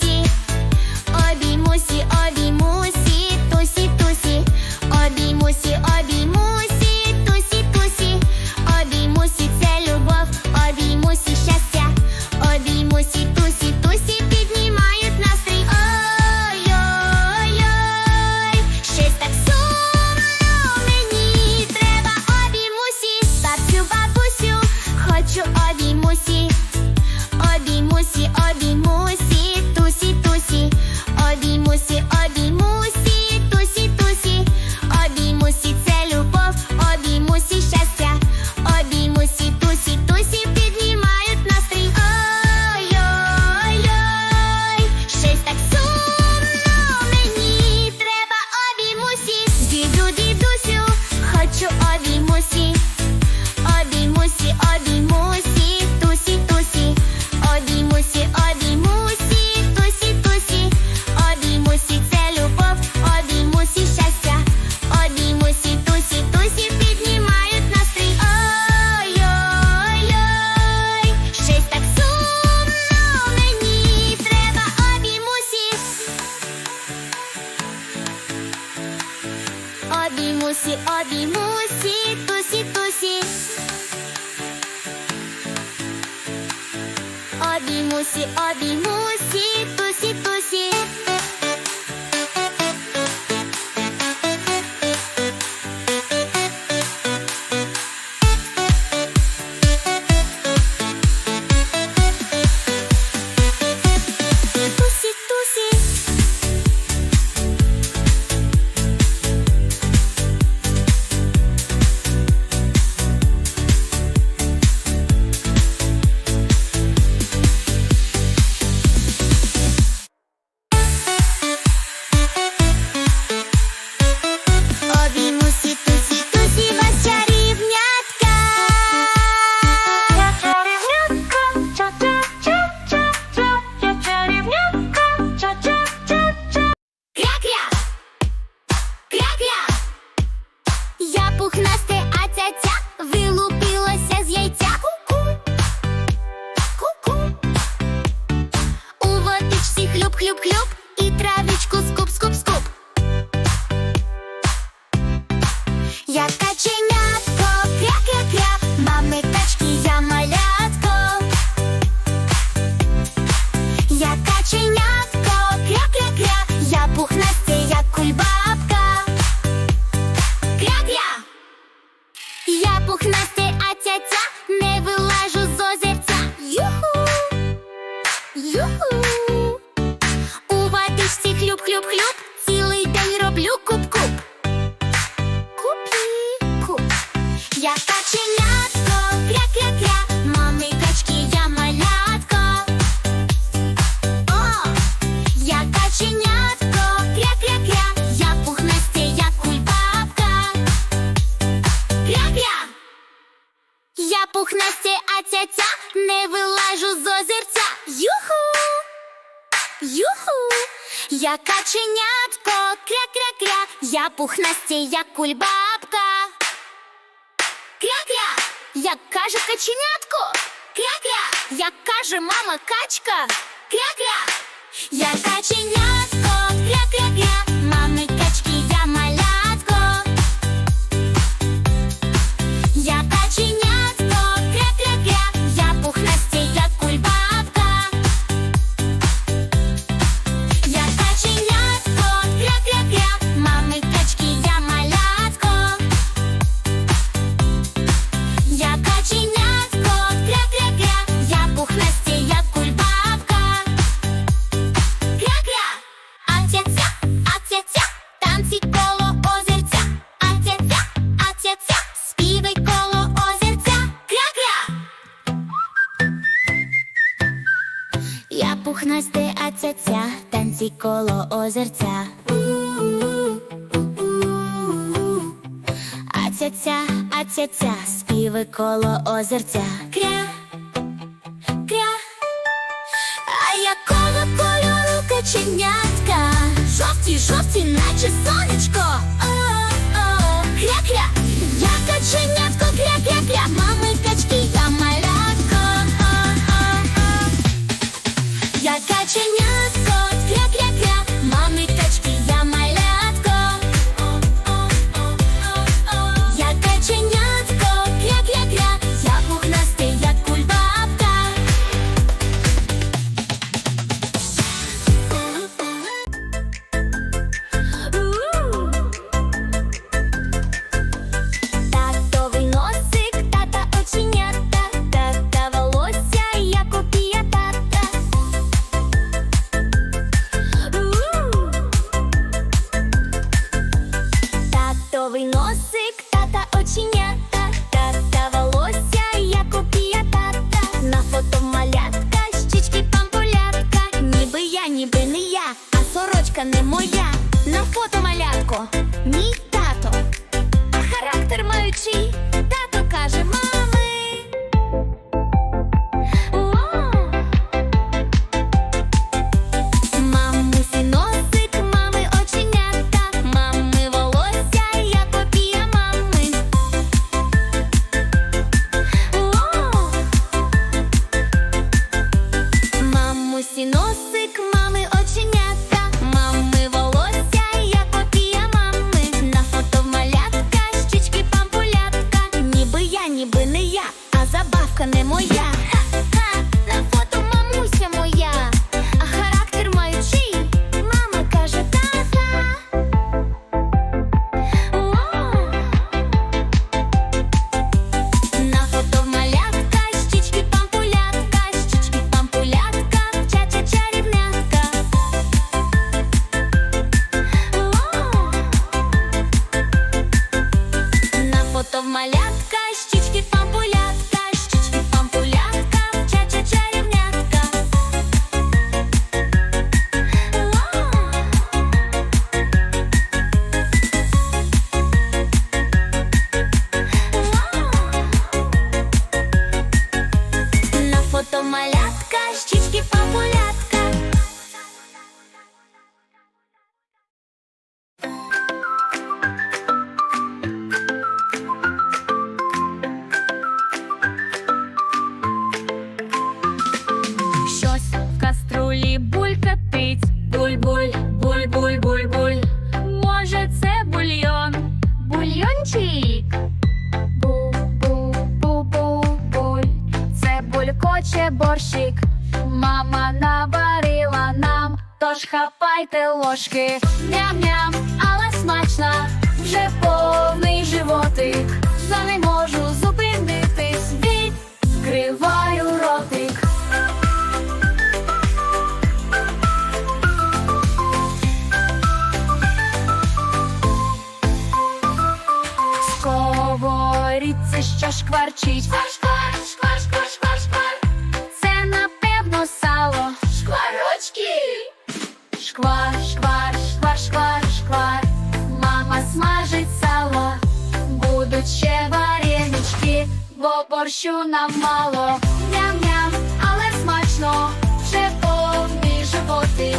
обіймусі, обіймусі, обіймусі. У водичці хлюп-хлюп-хлюп, цілий день роблю куп-куп. Купі-куп. Я каченятко, кря-кря-кря, мами качки, я малятко. О, я каченятко, кря-кря-кря, я пухнасте, як кульбабка. Кря-кря. Я пухнасте, а ця-ця не вилажу з озерця. Юху! Юху! Я каченятко, кря-кря-кря, я пухнасте, як кульбабка. Кря-кря! Як каже каченятко, кря-кря, як каже мама качка, кря-кря. Я каченятко, Я пухнасте, а ця-ця, танці коло озерця. А ця-ця, а ця-ця, співи коло озерця. Кря, кря. А якого кольору каченятка? Жовті, жовті, наче сонечко. Носик, тата оченята, тата волосся, як копія тата. На фото щічки пампулятка. Ніби я, ніби не я, а сорочка не моя. На фото малятко, Шквар, шквар, шквар, шквар, шквар. Мама смажить сало. Будуть ще варенички, бо борщу нам мало. Ням-ням, але смачно, вже повний животик.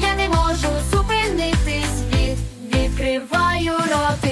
Я не можу зупинитись від, відкриваю ротик.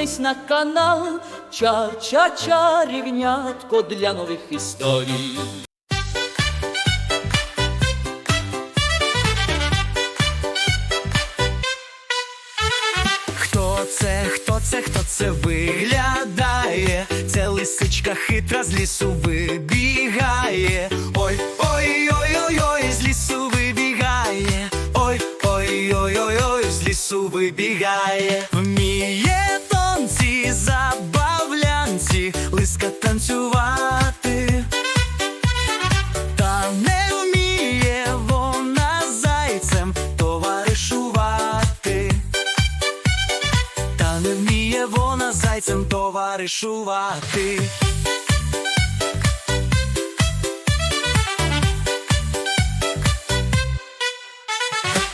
Підписуйтесь на канал Ча-ча-ча рівнятко для нових історій. Це, хто це, хто це виглядає? Це лисичка хитра з лісу вибігає. Ой, ой, ой, ой, ой, з лісу вибігає. Ой, ой, ой, ой, ой, з лісу вибігає. Забавлянці, танцювати. Та не вміє вона зайцем товаришувати. Та не вміє вона зайцем товаришувати.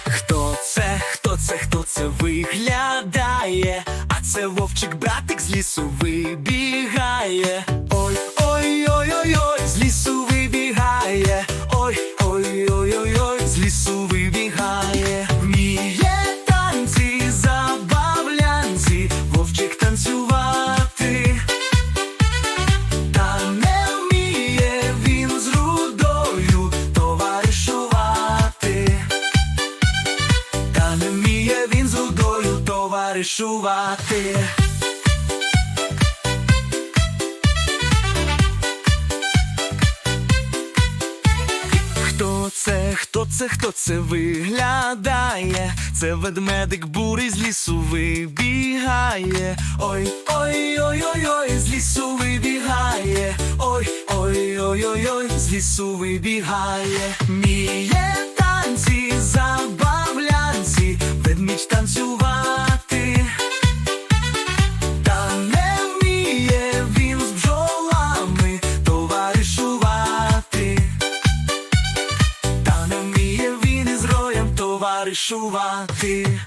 Хто це, хто це, хто це виглядає? А це вовчик братик з лісу вибігає. Ой, ой, ой, ой, ой, з лісу вибігає. Ой, ой, ой, ой, ой, з лісу вибігає. Вміє танці, забавлянці, вовчик танцювати. Та не вміє він з рудою товаришувати. Та не вміє він з рудою товаришувати. Це, хто це, хто це виглядає? Це ведмедик бурий з лісу вибігає. Ой, ой, ой, ой, ой, з лісу вибігає. Ой, ой, ой, ой, ой, з лісу вибігає. Міє танці, забавлянці, ведмідь танцювати. Та